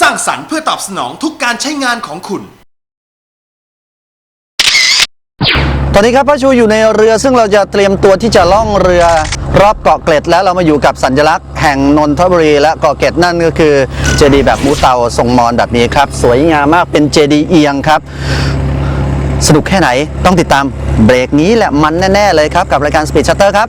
สร้างสรรค์เพื่อตอบสนองทุกการใช้งานของคุณ ตอนนี้ครับพระชูอยู่ในเรือซึ่งเราจะเตรียมตัวที่จะล่องเรือรอบเกาะเกร็ดแล้วเรามาอยู่กับสัญลักษณ์แห่งนนทบุรีและเกาะเกร็ดนั่นก็คือเจดีย์แบบมูเตาทรงมอญแบบนี้ครับ สวยงามมากเป็นเจดีย์เอียงครับ สนุกแค่ไหนต้องติดตามเบรกนี้แหละมันแน่ ๆ เลยครับ กับรายการ Speed Shutter ครับ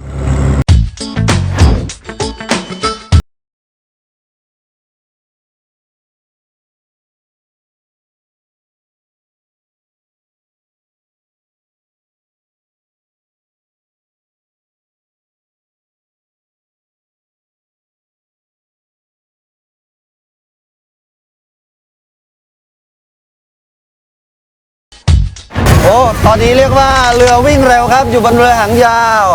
ตอนนี้เรียกว่าเรือวิ่งเร็วครับ อยู่บนเรือหางยาว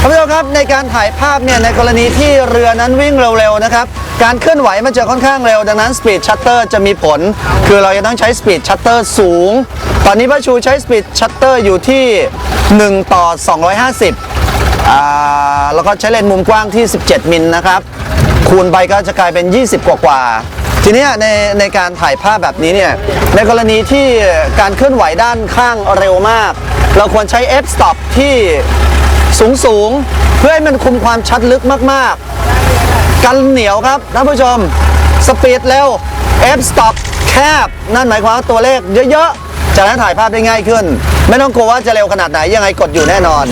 ท่านผู้ชมครับในการถ่ายภาพเนี่ยในกรณีที่เรือนั้นวิ่งเร็วๆนะครับ การเคลื่อนไหวมันจะค่อนข้างเร็ว ดังนั้น Speed Shutter จะมีผล คือเราจะต้องใช้ Speed Shutter สูง ตอนนี้พระชูใช้ Speed Shutter อยู่ที่ 1 ต่อ 250อ่าแล้วก็ใช้เลนส์มุมกว้างที่ 17 มิลนะครับ คูณไปก็จะกลายเป็น 20 กว่ากว่า ทีนี้ในในการถ่ายภาพแบบนี้เนี่ยในกรณีที่การเคลื่อนไหวด้านข้างเร็วมาก เราควรใช้ f stop ที่สูงสูงเพื่อให้มันคุมความชัดลึกมากๆ กันเหนียวครับท่านผู้ชมสปีดเร็ว f stop แคบ นั่นหมายความว่าตัวเลขเยอะๆจะได้ถ่ายภาพได้ง่ายขึ้น ไม่ต้องกลัวว่าจะเร็วขนาดไหนยังไงกดอยู่แน่นอน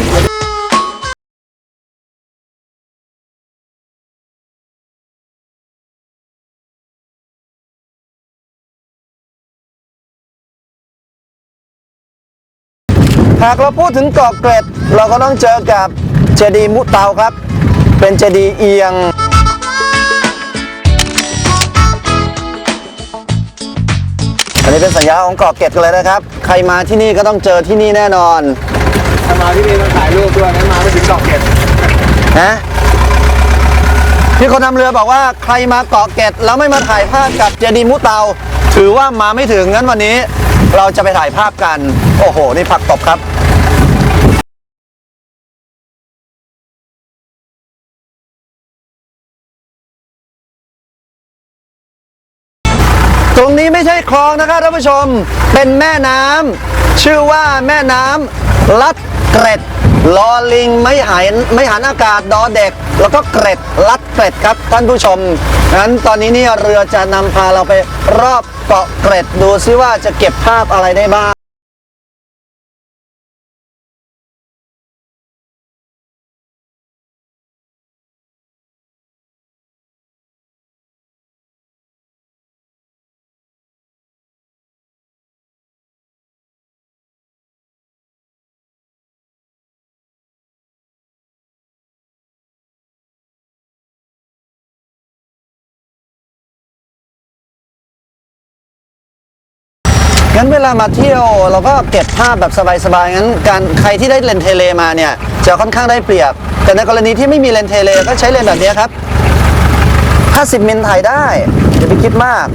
ากเราพูดถึงเกาะเกร็ด เราก็ต้องเจอกับเจดีย์มุเตาครับ เป็นเจดีย์เอียงอันนี้เป็นสัญญาของเกาะเกร็ดกันเลยนะครับ ใครมาที่นี่ก็ต้องเจอที่นี่แน่นอน ถ้ามาที่นี่ต้องถ่ายรูปด้วยงั้นมาไม่ถึงดอกเก็ดนะพี่คนนำเรือบอกว่าใครมาเกาะเกร็ดแล้วไม่มาถ่ายภาพกับเจดีย์มุเตา ถือว่ามาไม่ถึงงั้นวันนี้ เราจะไปถ่ายภาพกัน โอ้โห นี่ผักตบครับตรงนี้ไม่ใช่คลองนะครับท่านผู้ชม เป็นแม่น้ำชื่อว่าแม่น้ำลัดเกร็ด ลอลิงไม่หายไม่หันอากาศดอเด็ก แล้วก็เกร็ดลัดเกร็ดครับท่านผู้ชมงั้นตอนนี้เนี่ยเรือจะนำพาเราไปรอบเกาะเกร็ดดูซิว่าจะเก็บภาพอะไรได้บ้าง งั้นเวลามาเที่ยวเราก็เก็บภาพแบบสบายๆงั้นการใครที่ได้เลนเทเลมาเนี่ยจะค่อนข้างได้เปรียบ แต่ในกรณีที่ไม่มีเลนเทเลก็ใช้เลนแบบนี้ครับ 50 มิลถ่ายได้อย่าไปคิดมาก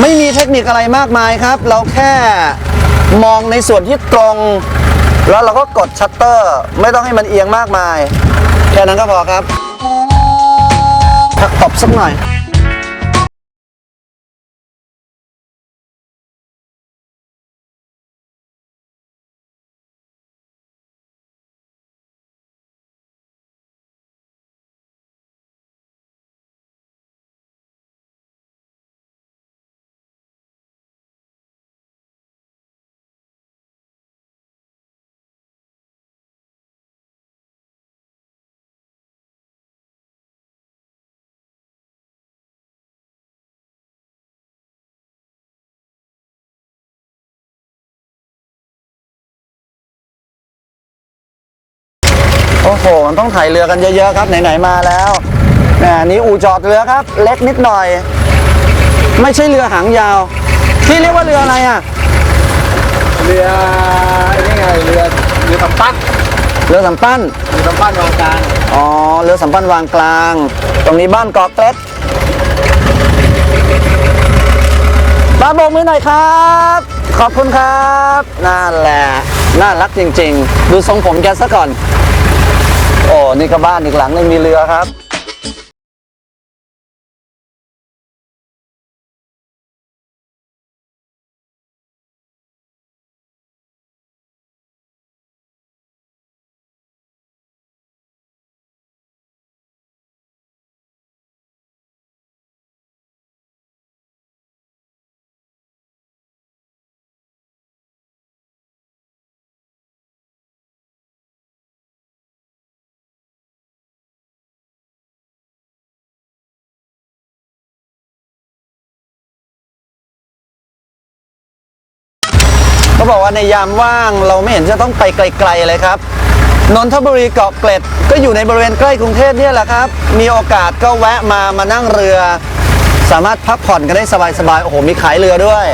ไม่มีเทคนิคอะไรมากมายครับ เราแค่มองในส่วนที่ตรง แล้วเราก็กดชัตเตอร์ ไม่ต้องให้มันเอียงมากมาย แค่นั้นก็พอครับพักตบสักหน่อย โอ้โห มันต้องถ่ายเรือกันเยอะ ๆ ครับ ไหน ๆ มาแล้วน่นี่อู่จอดเรือครับ เล็กนิดหน่อย ไม่ใช่เรือหางยาว ที่เรียกว่าเรืออะไรอะ เรือไอ้นี่ไงเรือเรือตำปักเรือสำปั้นมีกำปั้นวางกลาง อ๋อ เรือสำปั้นวางกลาง ตรงนี้บ้านเกาะเกร็ดมาโบกมือหน่อยครับ ขอบคุณครับ นั่นแหละ น่ารักจริง ๆ ดูทรงผมแกซะก่อน โอ้นี่ก็บ้านอีกหลังนึงมีเรือครับ บอกว่าในยามว่างเราไม่เห็นจะต้องไปไกล ๆ เลยครับ นนทบุรีเกาะเกร็ด ก็อยู่ในบริเวณใกล้กรุงเทพเนี่ยแหละครับ มีโอกาสก็แวะมามานั่งเรือ สามารถพักผ่อนกันได้สบายๆโอ้โหมีขายเรือด้วย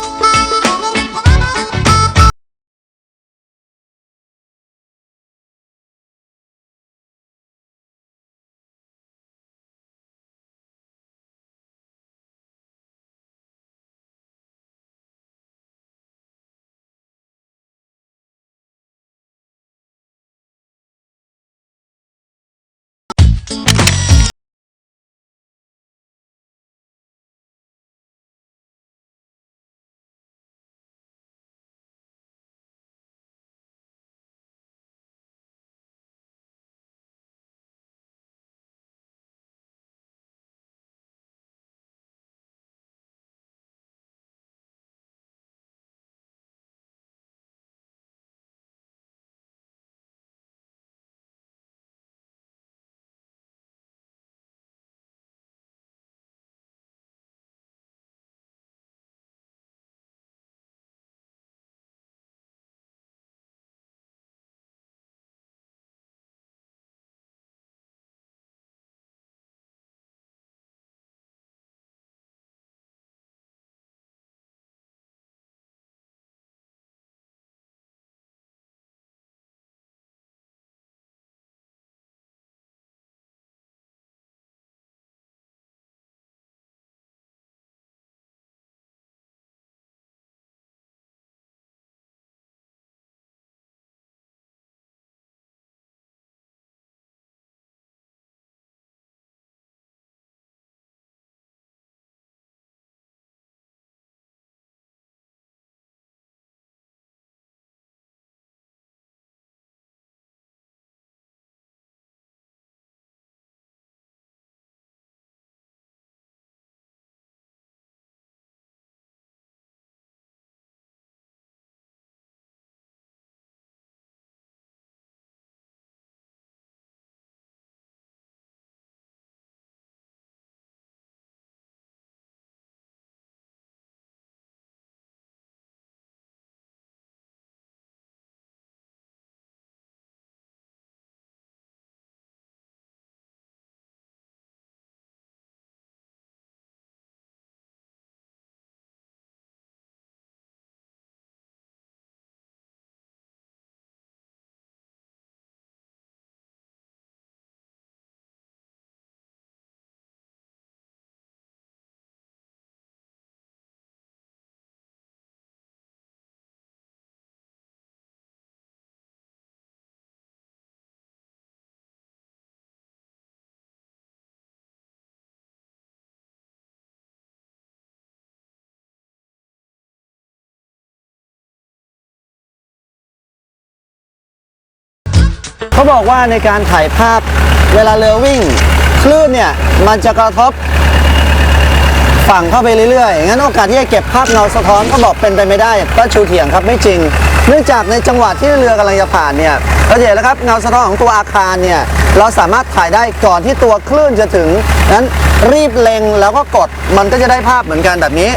เขาบอกว่าในการถ่ายภาพเวลาเรือวิ่ง คลื่นเนี่ย มันจะกระทบฝั่งเข้าไปเรื่อยๆ งั้นโอกาสที่จะเก็บภาพเงาสะท้อนก็บอกเป็นไปไม่ได้ก็ชูเถียงครับไม่จริง เนื่องจากในจังหวะที่เรือกำลังจะผ่านเนี่ยเราเห็นแล้วครับเงาสะท้อนของตัวอาคารเนี่ยเราสามารถถ่ายได้ก่อนที่ตัวคลื่นจะถึงนั้นรีบเล็งแล้วก็กดมันก็จะได้ภาพเหมือนกันแบบนี้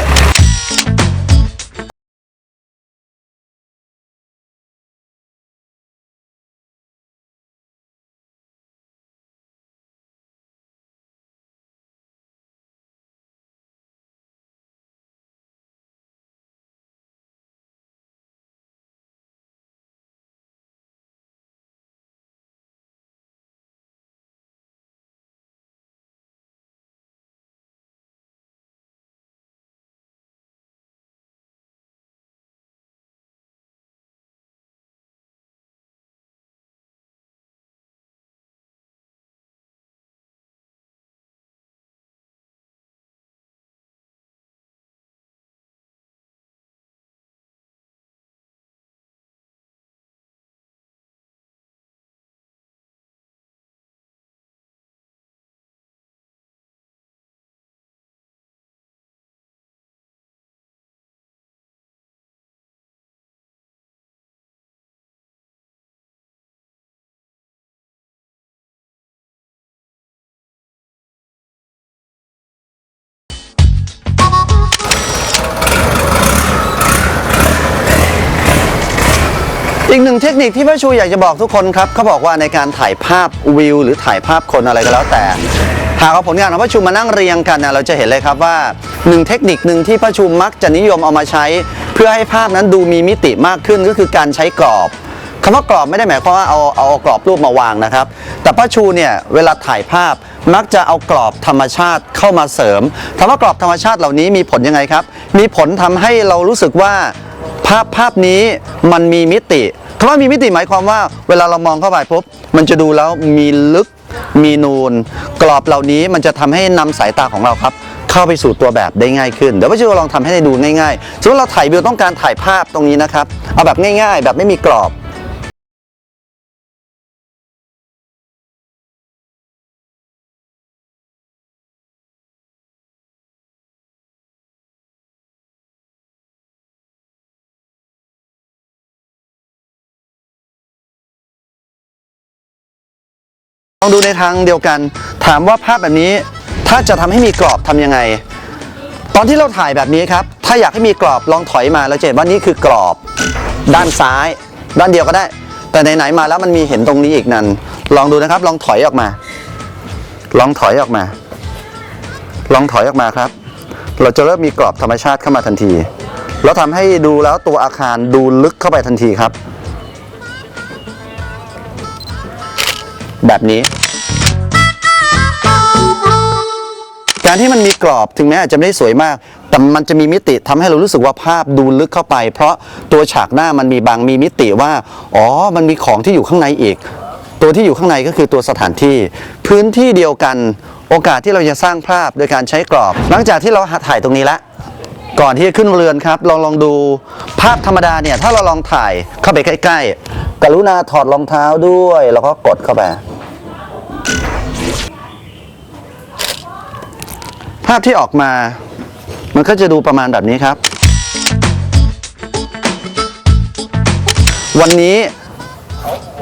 อีกหนึ่งเทคนิคที่พระชูอยากจะบอกทุกคนครับเขาบอกว่าในการถ่ายภาพวิว หรือถ่ายภาพคนอะไรก็แล้วแต่หากเอาผลงานของพระชูมานั่งเรียงกันนะเราจะเห็นเลยครับว่าหนึ่งเทคนิคหนึ่งที่พระชูมักจะนิยมเอามาใช้ เพื่อให้ภาพนั้นดูมีมิติมากขึ้นก็คือการใช้กรอบคำว่ากรอบไม่ได้หมายความว่าเอาเอากรอบรูปมาวางนะครับ แต่พระชูเนี่ยเวลาถ่ายภาพมักจะเอากรอบธรรมชาติเข้ามาเสริมคำว่ากรอบธรรมชาติเหล่านี้มีผลยังไงครับ มีผลทำให้เรารู้สึกว่า ภาพภาพนี้มันมีมิติคำว่ามีมิติหมายความว่า เวลาเรามองเข้าไปปุ๊บมันจะดูแล้วมีลึกมีนูน กรอบเหล่านี้มันจะทำให้นำสายตาของเราครับ เข้าไปสู่ตัวแบบได้ง่ายขึ้น เดี๋ยวพี่จะลองทำให้ได้ดูง่ายๆสมมติเราถ่ายวิวต้องการถ่ายภาพตรงนี้นะครับ เอาแบบง่ายๆ แบบไม่มีกรอบ ลองดูในทางเดียวกัน ถามว่าภาพแบบนี้ถ้าจะทำให้มีกรอบทำยังไง ตอนที่เราถ่ายแบบนี้ครับ ถ้าอยากให้มีกรอบลองถอยมาแล้วจะเห็นว่านี่คือกรอบ ด้านซ้าย ด้านเดียวก็ได้ แต่ไหนๆมาแล้วมันมีเห็นตรงนี้อีกนั่นลองดูนะครับ ลองถอยออกมา ลองถอยออกมา ลองถอยออกมาครับ เราจะเริ่มมีกรอบธรรมชาติเข้ามาทันที แล้วทำให้ดูแล้วตัวอาคารดูลึกเข้าไปทันทีครับ แบบนี้ การที่มันมีกรอบถึงแม้อาจจะไม่ได้สวยมาก แต่มันจะมีมิติทำให้เรารู้สึกว่าภาพดูลึกเข้าไป เพราะตัวฉากหน้ามันมีบางมีมิติว่า อ๋อ มันมีของที่อยู่ข้างในอีก ตัวที่อยู่ข้างในก็คือตัวสถานที่ พื้นที่เดียวกันโอกาสที่เราจะสร้างภาพโดยการใช้กรอบ หลังจากที่เราถ่ายตรงนี้แล้ว ก่อนที่จะขึ้นเรือนครับลองลองดูภาพธรรมดาเนี่ยถ้าเราลองถ่ายเข้าไปใกล้ ๆ กรุณาถอดรองเท้าด้วย แล้วก็กดเข้าไป ภาพที่ออกมา มันก็จะดูประมาณแบบนี้ครับ วันนี้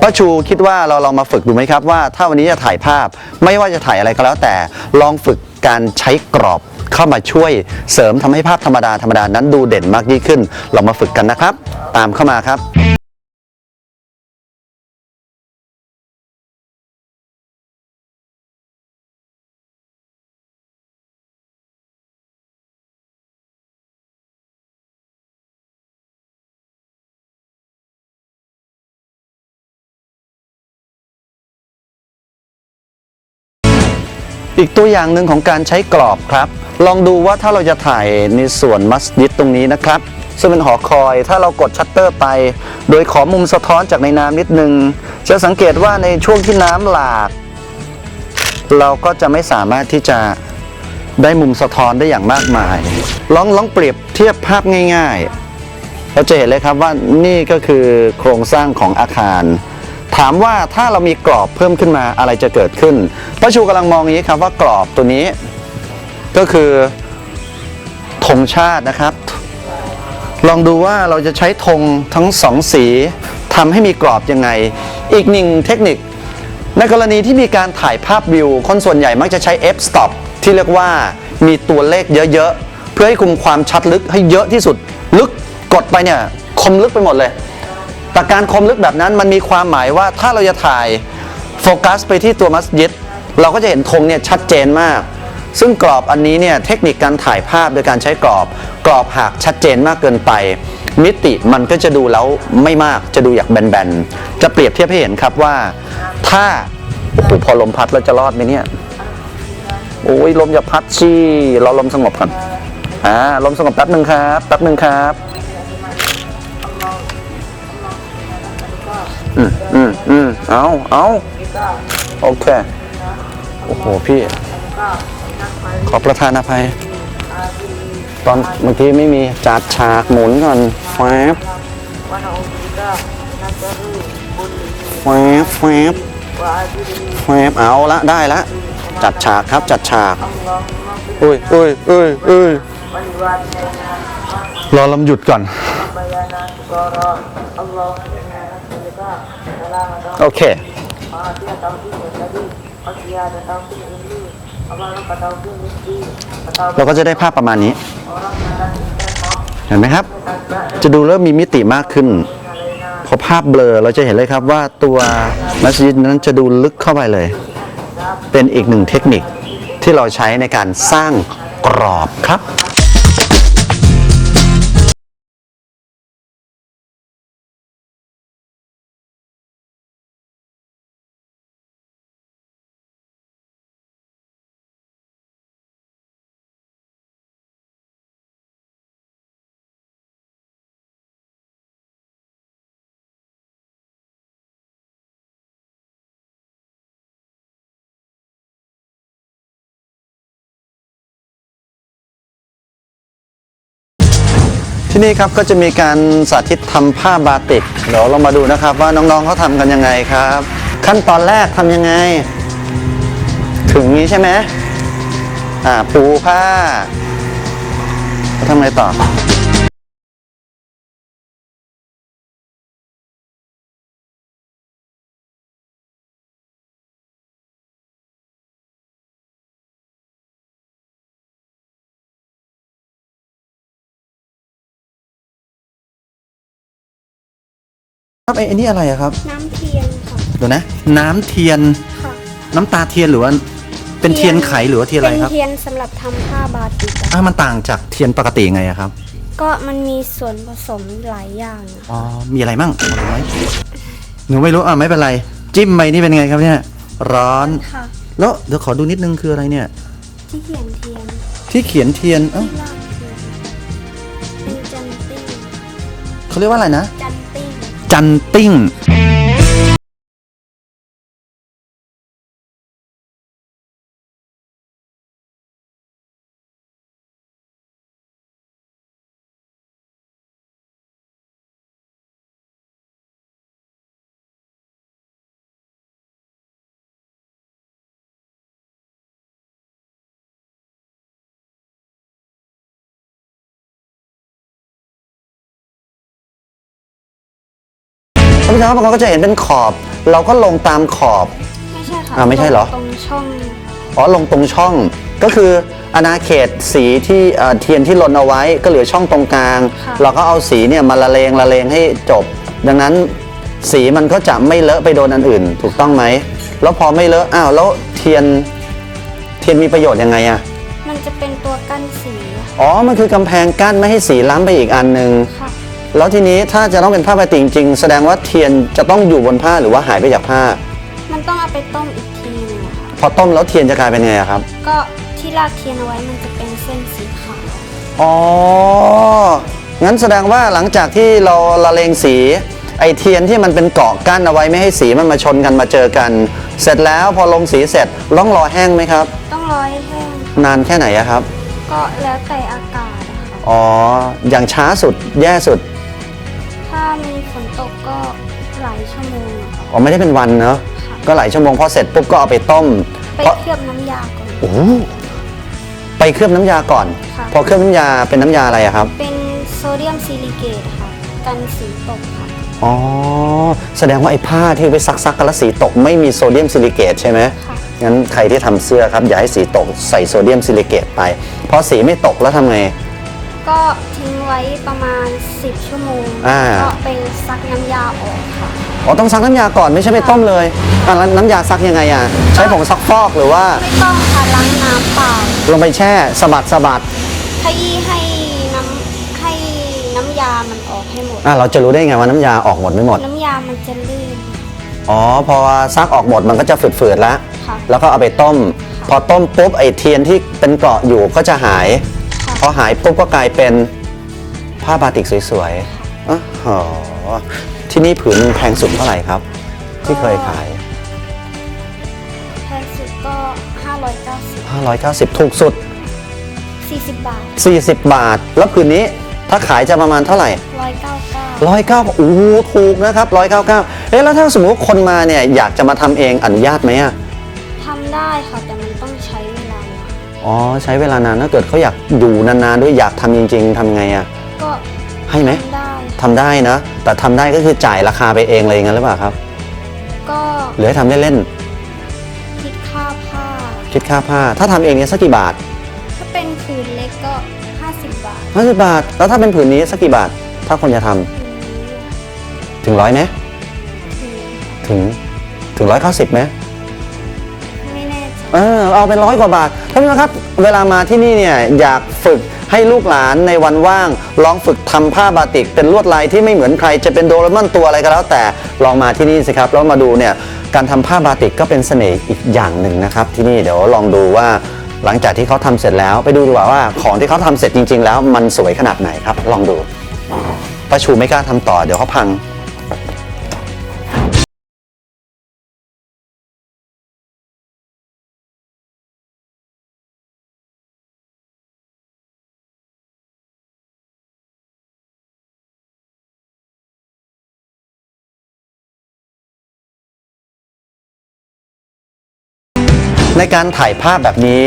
ป้าชูคิดว่าเราลองมาฝึกดูไหมครับว่าถ้าวันนี้จะถ่ายภาพไม่ว่าจะถ่ายอะไรก็แล้วแต่ลองฝึกการใช้กรอบ เข้ามาช่วยเสริมทำให้ภาพธรรมดาธรรมดานั้นดูเด่นมากยิ่งขึ้น เรามาฝึกกันนะครับ ตามเข้ามาครับอีกตัวอย่างหนึ่งของการใช้กรอบครับ ลองดูว่าถ้าเราจะถ่ายในส่วนมัสยิดตรงนี้นะครับ ซึ่งเป็นหอคอยถ้าเรากดชัตเตอร์ไป โดยขอมุมสะท้อนจากในน้ำนิดนึง จะสังเกตว่าในช่วงที่น้ำหลาก เราก็จะไม่สามารถที่จะได้มุมสะท้อนได้อย่างมากมาย ลองลองเปรียบเทียบภาพง่าย ๆ เราจะเห็นเลยครับว่านี่ก็คือโครงสร้างของอาคาร ถามว่าถ้าเรามีกรอบเพิ่มขึ้นมาอะไรจะเกิดขึ้นพระชูกำลังมองอย่างนี้ครับว่ากรอบตัวนี้ ก็คือธงชาตินะครับ ลองดูว่าเราจะใช้ธงทั้งสองสีทำให้มีกรอบยังไง อีกหนึ่งเทคนิค ในกรณีที่มีการถ่ายภาพวิว คนส่วนใหญ่มักจะใช้ f stop ที่เรียกว่ามีตัวเลขเยอะๆ เพื่อให้คุมความชัดลึกให้เยอะที่สุด ลึกกดไปเนี่ยคมลึกไปหมดเลยแต่การคมลึกแบบนั้นมันมีความหมายว่าถ้าเราจะถ่ายโฟกัสไปที่ตัวมัสยิดเราก็จะเห็นธงเนี่ยชัดเจนมาก ซึ่งกรอบอันนี้เนี่ยเทคนิคการถ่ายภาพโดยการใช้กรอบ กรอบหากชัดเจนมากเกินไป มิติมันก็จะดูแล้วไม่มากจะดูอยากแบนๆ จะเปรียบเทียบให้เห็นครับว่า ถ้าโอ้โหพอลมพัดเราจะรอดไหมเนี่ยโอ้ยลมอย่าพัดสิเราลมสงบก่อนอ่าลมสงบแป๊บหนึ่งครับแป๊บหนึ่งครับอืมอืมอืมเอาเอาโอเค โอ้โหพี่ ขอประทานอภัย ตอนเมื่อกี้ไม่มีจัดฉากหมุนก่อนแฟบแฟบแฟบแฟบเอาละได้ละ จัดฉากครับจัดฉากอุ้ยอุ้ยอุ้ยอุ้ยรอลำหยุดก่อน โอเค เราก็จะได้ภาพประมาณนี้ เห็นไหมครับ จะดูเริ่มมีมิติมากขึ้น พอภาพเบลอเราจะเห็นเลยครับว่าตัวมัสยิดนั้นจะดูลึกเข้าไปเลย เป็นอีกหนึ่งเทคนิคที่เราใช้ในการสร้างกรอบครับ ที่นี่ครับก็จะมีการสาธิตทำผ้าบาติกเดี๋ยวเรามาดูนะครับว่าน้องๆเขาทำกันยังไงครับ ขั้นตอนแรกทำยังไง ถึงนี้ใช่ไหมอ่าปูผ้าแล้วทำไงต่อ ครับไอ้ไอ้นี่อะไรอะครับน้ำเทียนค่ะเดี๋ยวนะ น้ำเทียนค่ะน้ำตาเทียนหรือว่าเป็นเทียนไขหรือว่าเทียนอะไรครับเป็นเทียนสำหรับทำผ้าบาติกอะอ่ามันต่างจากเทียนปกติยังไงอะครับก็มันมีส่วนผสมหลายอย่างอะอ๋อมีอะไรมั่งเอาไหมหนูไม่รู้อะไม่เป็นไร จิ้มไปนี่เป็นไงครับเนี่ย ร้อน ค่ะ แล้วเดี๋ยวขอดูนิดนึงคืออะไรเนี่ย ที่เขียนเทียนที่เขียนเทียนเอ้าที่ลากเทียนเป็นจันติ้งเขาเรียกว่าอะไรนะจันติ้ง จันติ้ง ท่านผู้ชมครับบางคนก็จะเห็นเป็นขอบ เราก็ลงตามขอบ ไม่ใช่ค่ะอ่าไม่ใช่เหรอ ตรงช่องอ๋อลงตรงช่องก็คืออาณาเขตสีที่เอ่อเทียนที่ลนเอาไว้ก็เหลือช่องตรงกลางค่ะเราก็เอาสีเนี่ยมาละเลงละเลงให้จบ ดังนั้นสีมันก็จะไม่เลอะไปโดนอันอื่น ถูกต้องไหมแล้วพอไม่เลอะอ้าวแล้วเทียนเทียนมีประโยชน์ยังไงอะ มันจะเป็นตัวกั้นสีอะอ๋อ มันคือกำแพงกั้นไม่ให้สีล้ำไปอีกอันหนึ่ง ค่ะ แล้วทีนี้ถ้าจะต้องเป็นผ้าบาติกจริงๆแสดงว่าเทียนจะต้องอยู่บนผ้าหรือว่าหายไปจากผ้า มันต้องเอาไปต้มอีกทีหนึงอะค่ะพอต้มแล้วเทียนจะกลายเป็นไงอะครับ ก็ที่ลากเทียนเอาไว้มันจะเป็นเส้นสีขาวอ๋อ งั้นแสดงว่าหลังจากที่เราละเลงสี ไอเทียนที่มันเป็นเกาะกั้นเอาไว้ไม่ให้สีมันมาชนกันมาเจอกัน เสร็จแล้วพอลงสีเสร็จต้องรอแห้งไหมครับ ต้องรอให้แห้ง นานแค่ไหนอะครับ ก็แล้วแต่อากาศ อะค่ะอ๋อ อย่างช้าสุดแย่สุด ถ้ามีฝนตกก็หลายชั่วโมงอะค่ะอ๋อไม่ได้เป็นวันเนอะค่ะก็หลายชั่วโมงพอเสร็จปุ๊บก็เอาไปต้มไปเพราะเคลือบน้ำยาก่อน โอ้โหไปเคลือบน้ำยาก่อน ค่ะ พอเคลือบน้ำยาเป็นน้ำยาอะไรอะครับ เป็นโซเดียมซิลิเกตค่ะ กันสีตกค่ะ อ๋อ แสดงว่าไอ้ผ้าที่ไปซักซักๆกันแล้วสีตกไม่มีโซเดียมซิลิเกตใช่ไหมค่ะ งั้นใครที่ทำเสื้อครับอย่าให้สีตกใส่โซเดียมซิลิเกตไปพอสีไม่ตกแล้วทำไง ก็ทิ้งไว้ประมาณ 10 ชั่วโมงอ่า ก็ไปซักน้ำยาออกค่ะ อ๋อต้องซักน้ำยาก่อนไม่ใช่ไปต้มเลยอะแล้วน้ำยาซักยังไงอะ ใช้ผงซักฟอกหรือว่าไม่ต้องค่ะล้างน้ำเปล่าลงไปแช่สะบัดสะบัดขยี้ให้น้ำให้น้ำยามันออกให้หมด อะเราจะรู้ได้ไงว่าน้ำยาออกหมดไม่หมด น้ำยามันจะลื่น อ๋อพอซักออกหมดมันก็จะฝืดๆแล้ว ค่ะแล้วก็เอาไปต้ม พอต้มปุ๊บไอ้เทียนที่เป็นเกราะอยู่ก็จะหายค่ะ พอหายปุ๊บก็กลายเป็นผ้าบาติกสวยๆอ๋อที่นี่ผืนหนึ่งแพงสุดเท่าไหร่ครับ ที่เคยขาย แพงสุดก็ 590 590 ถูกสุด 40 บาท 40 บาท แล้วผืนนี้ถ้าขายจะประมาณเท่าไหร่ 199ร้อยเก้าโอ้โหถูกนะครับร้อยเก้าเก้าเอ๊ะแล้วถ้าสมมติว่าคนมาเนี่ยอยากจะมาทำเองอนุญาตไหมอะทำได้ค่ะแต่ อ๋อใช้เวลานานถ้าเกิดเขาอยากอยู่นานๆด้วยอยากทำจริง ๆทำไงอะก็ให้ไหมทำได้ค่ะทำได้นะ แต่ทำได้ก็คือจ่ายราคาไปเองเลยงั้นหรือเปล่าครับ ก็หรือให้ทำเล่นคิดค่าผ้า ๆคิดค่าผ้า ถ้าทำเองเนี่ยสักกี่บาทถ้าเป็นผืนเล็กก็ 50 บาท50บาท แล้วถ้าเป็นผืนนี้สักกี่บาท ถ้าคนจะทำผืนนี้ถึงร้อยไหมถึงถึงร้อยเก้าสิบไหมไม่แน่ใจ เออเอาเป็นร้อยกว่าบาทท่านผู้ชมครับ เวลามาที่นี่เนี่ยอยากฝึกให้ลูกหลานในวันว่าง ลองฝึกทำผ้าบาติก เป็นลวดลายที่ไม่เหมือนใครจะเป็นโดเรมอนตัวอะไรก็แล้ว แต่ลองมาที่นี่สิครับแล้วมาดูเนี่ยการทำผ้าบาติกก็เป็นเสน่ห์อีกอย่างหนึ่งนะครับ ที่นี่เดี๋ยวลองดูว่าหลังจากที่เขาทำเสร็จแล้ว ไปดูดีกว่าว่าของที่เขาทำเสร็จจริง ๆ แล้วมันสวยขนาดไหนครับ ลองดูป้าชูไม่กล้าทำต่อเดี๋ยวเขาพัง ในการถ่ายภาพแบบนี้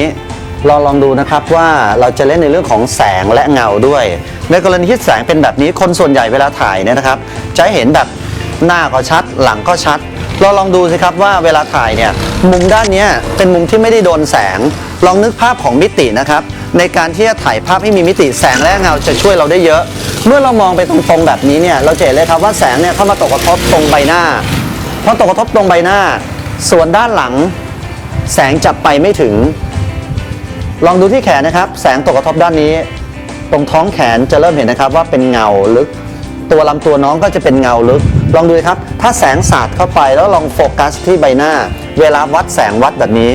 เราลองดูนะครับว่าเราจะเล่นในเรื่องของแสงและเงาด้วย ในกรณีที่แสงเป็นแบบนี้คนส่วนใหญ่เวลาถ่ายเนี่ยนะครับ จะเห็นแบบหน้าก็ชัด หลังก็ชัด เราลองดูสิครับว่าเวลาถ่ายเนี่ยมุมด้านนี้เป็นมุมที่ไม่ได้โดนแสง ลองนึกภาพของมิตินะครับในการที่จะถ่ายภาพให้มีมิติแสงและเงาจะช่วยเราได้เยอะ เมื่อเรามองไปตรงๆแบบนี้เนี่ยเราจะเห็นเลยครับว่าแสงเนี่ยเข้ามาตกกระทบตรงใบหน้าพอตกกระทบตรงใบหน้า ส่วนด้านหลัง แสงจับไปไม่ถึง ลองดูที่แขนนะครับ แสงตกกระทบด้านนี้ ตรงท้องแขนจะเริ่มเห็นนะครับว่าเป็นเงาลึก ตัวลำตัวน้องก็จะเป็นเงาลึก ลองดูครับ ถ้าแสงสาดเข้าไปแล้วลองโฟกัสที่ใบหน้า เวลาวัดแสงวัดแบบนี้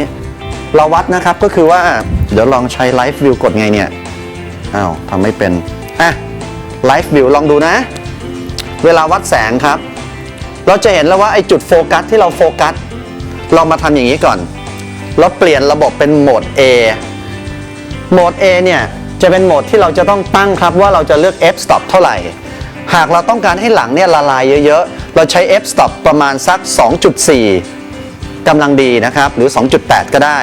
เราวัดนะครับก็คือว่า เดี๋ยวลองใช้ไลฟ์วิวกดไงเนี่ยอ้าวทำไม่เป็นอะไลฟ์วิวลองดูนะ เวลาวัดแสงครับ เราจะเห็นแล้วว่าไอ้จุดโฟกัสที่เราโฟกัสเรามาทำอย่างนี้ก่อน เราเปลี่ยนระบบเป็นโหมด A โหมด A เนี่ยจะเป็นโหมดที่เราจะต้องตั้งครับว่าเราจะเลือก f stop เท่าไหร่ หากเราต้องการให้หลังเนี่ยละลายเยอะๆ เราใช้ f stop ประมาณสัก 2.4กำลังดีนะครับ หรือ 2.8 ก็ได้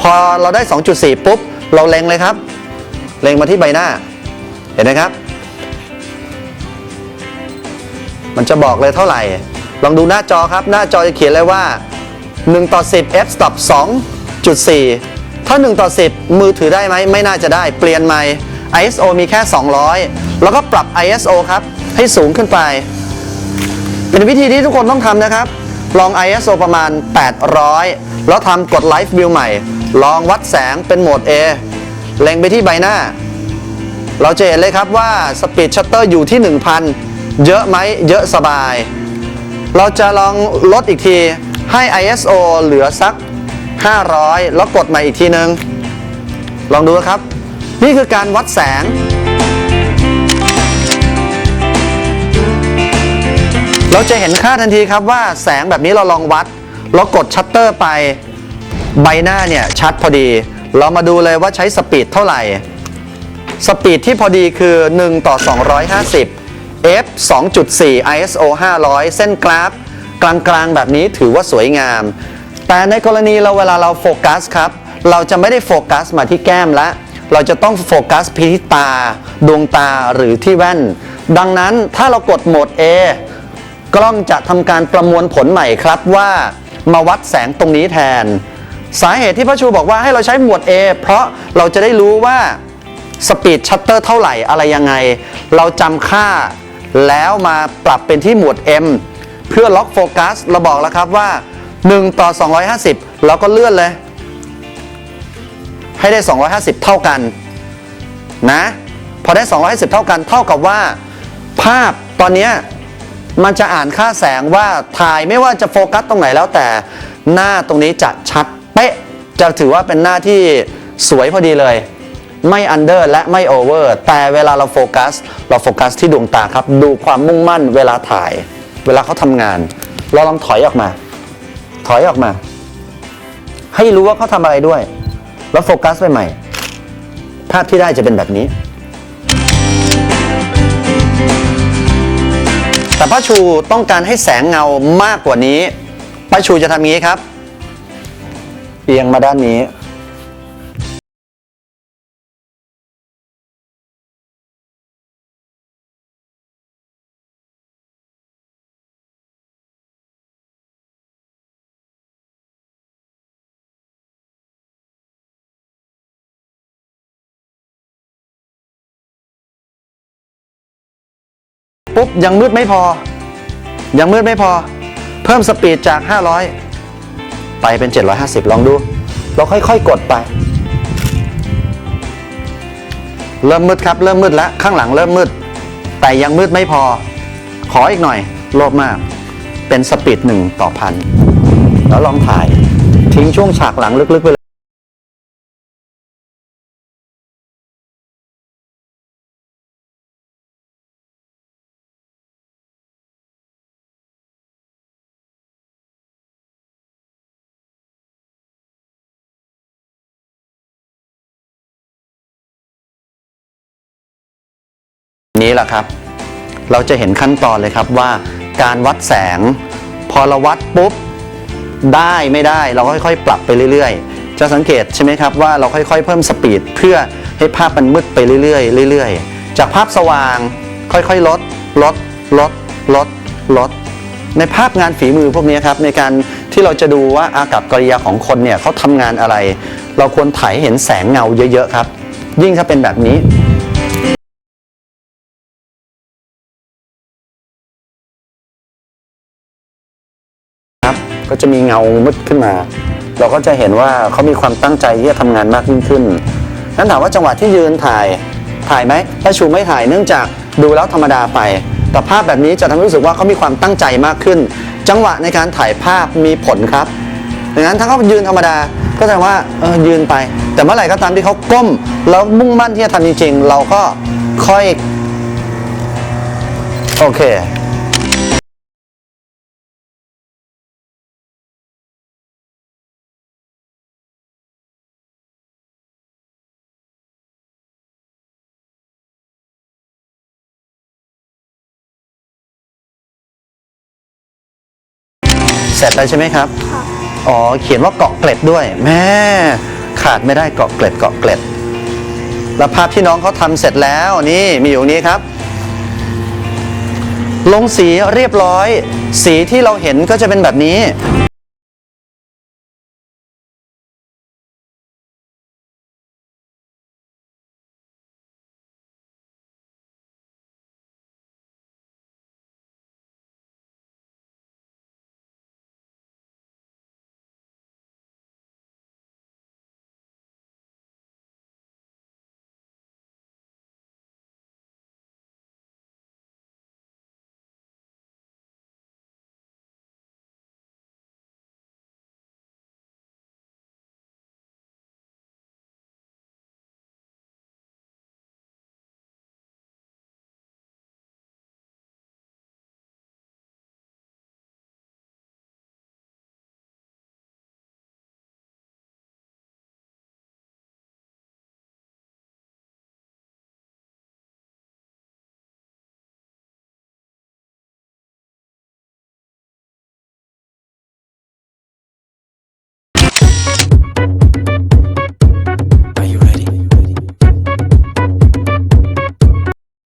พอเราได้ 2.4 ปุ๊บ เราเล็งเลยครับ เล็งมาที่ใบหน้า เห็นไหมครับ มันจะบอกเลยเท่าไหร่ ลองดูหน้าจอครับ หน้าจอจะเขียนเลยว่า 1 ต่อ 10 f stop 2.4 ถ้า 1 ต่อ 10 มือถือได้ไหมไม่น่าจะได้เปลี่ยนใหม่ ISO มีแค่ 200 แล้วก็ปรับ ISO ครับ ให้สูงขึ้นไป เป็นวิธีที่ทุกคนต้องทำนะครับ ลอง ISO ประมาณ 800 แล้วทำกด Live View ใหม่ ลองวัดแสงเป็นโหมด A เล็งไปที่ใบหน้า เราจะเห็นเลยครับว่า Speed Shutter อยู่ที่ 1,000 เยอะไหมเยอะสบาย เราจะลองลดอีกที ให้ ISO เหลือสัก 500 แล้วกดใหม่อีกทีนึง ลองดูนะครับ นี่คือการวัดแสง เราจะเห็นค่าทันทีครับว่าแสงแบบนี้เราลองวัดเรากดชัตเตอร์ไป ใบหน้าเนี่ยชัดพอดี เรามาดูเลยว่าใช้สปีดเท่าไหร่ สปีดที่พอดีคือ 1 ต่อ 250 f 2.4 ISO 500 เส้นกราฟ กลางๆแบบนี้ถือว่าสวยงาม แต่ในกรณีเราเวลาเราโฟกัสครับ เราจะไม่ได้โฟกัสมาที่แก้มละ เราจะต้องโฟกัสพิที่ตา ดวงตาหรือที่แว่น ดังนั้นถ้าเรากดโหมด A กล้องจะทำการประมวลผลใหม่ครับว่ามาวัดแสงตรงนี้แทน สาเหตุที่พระชูบอกว่าให้เราใช้หมวด A เพราะเราจะได้รู้ว่าสปีดชัตเตอร์เท่าไหร่อะไรยังไง เราจำค่าแล้วมาปรับเป็นที่หมวด M เพื่อล็อกโฟกัสเราบอกแล้วครับว่า 1 ต่อ 250 เราก็เลื่อนเลย ให้ได้ 250 เท่ากันนะ พอได้ 250 เท่ากันเท่ากับว่า ภาพตอนนี้มันจะอ่านค่าแสงว่าถ่ายไม่ว่าจะโฟกัสตรงไหนแล้วแต่หน้าตรงนี้จะชัดเป๊ะ จะถือว่าเป็นหน้าที่สวยพอดีเลย ไม่อันเดอร์และไม่โอเวอร์แต่เวลาเราโฟกัส เราโฟกัสที่ดวงตาครับ ดูความมุ่งมั่นเวลาถ่าย เวลาเขาทำงาน เราลองถอยออกมา ถอยออกมา ให้รู้ว่าเขาทำอะไรด้วย แล้วโฟกัสไปใหม่ ภาพที่ได้จะเป็นแบบนี้ แต่ป้าชูต้องการให้แสงเงามากกว่านี้ป้าชูจะทำอย่างนี้ครับ เอียงมาด้านนี้ ปุ๊บยังมืดไม่พอ ยังมืดไม่พอ เพิ่มสปีดจาก 500 ไปเป็น 750 ลองดู เราค่อยๆ กดไป เริ่มมืดครับ เริ่มมืดแล้ว ข้างหลังเริ่มมืด แต่ยังมืดไม่พอ ขออีกหน่อย โลภมาก เป็นสปีดหนึ่งต่อพัน แล้วลองถ่าย ทิ้งช่วงฉากหลังลึกๆไปเลย นี้แหละครับ เราจะเห็นขั้นตอนเลยครับว่าการวัดแสง พอเราวัดปุ๊บได้ไม่ได้เราก็ค่อยๆ ปรับไปเรื่อยๆ จะสังเกตใช่ไหมครับว่าเราค่อยๆ เพิ่มสปีดเพื่อให้ภาพมันมืดไปเรื่อยๆเรื่อยๆ จากภาพสว่างค่อยๆลดลดลดลดลด ในภาพงานฝีมือพวกนี้ครับในการที่เราจะดูว่าอากับกริยาของคนเนี่ยเขาทำงานอะไร เราควรถ่ายเห็นแสงเงาเยอะๆครับ ยิ่งถ้าเป็นแบบนี้ ก็จะมีเงามืดขึ้นมา เราก็จะเห็นว่าเขามีความตั้งใจที่จะทำงานมากยิ่งขึ้นนั้นถามว่าจังหวะที่ยืนถ่ายถ่ายไหมถ้าชูไม่ถ่ายเนื่องจากดูแล้วธรรมดาไป แต่ภาพแบบนี้จะทำให้รู้สึกว่าเขามีความตั้งใจมากขึ้น จังหวะในการถ่ายภาพมีผลครับดังนั้นถ้าเขายืนธรรมดาก็แสดงว่าเออยืนไป แต่เมื่อไหร่ก็ตามที่เขาก้มแล้วมุ่งมั่นที่จะทำจริงๆเราก็ค่อยโอเค สร็จแล้วใช่ไหมครับ อ๋อ เขียนว่าเกาะเกล็ดด้วย แม่ ขาดไม่ได้เกาะเกล็ดเกาะเกล็ด แล้วภาพที่น้องเขาทำเสร็จแล้วนี่มีอยู่นี้ครับ ลงสีเรียบร้อย สีที่เราเห็นก็จะเป็นแบบนี้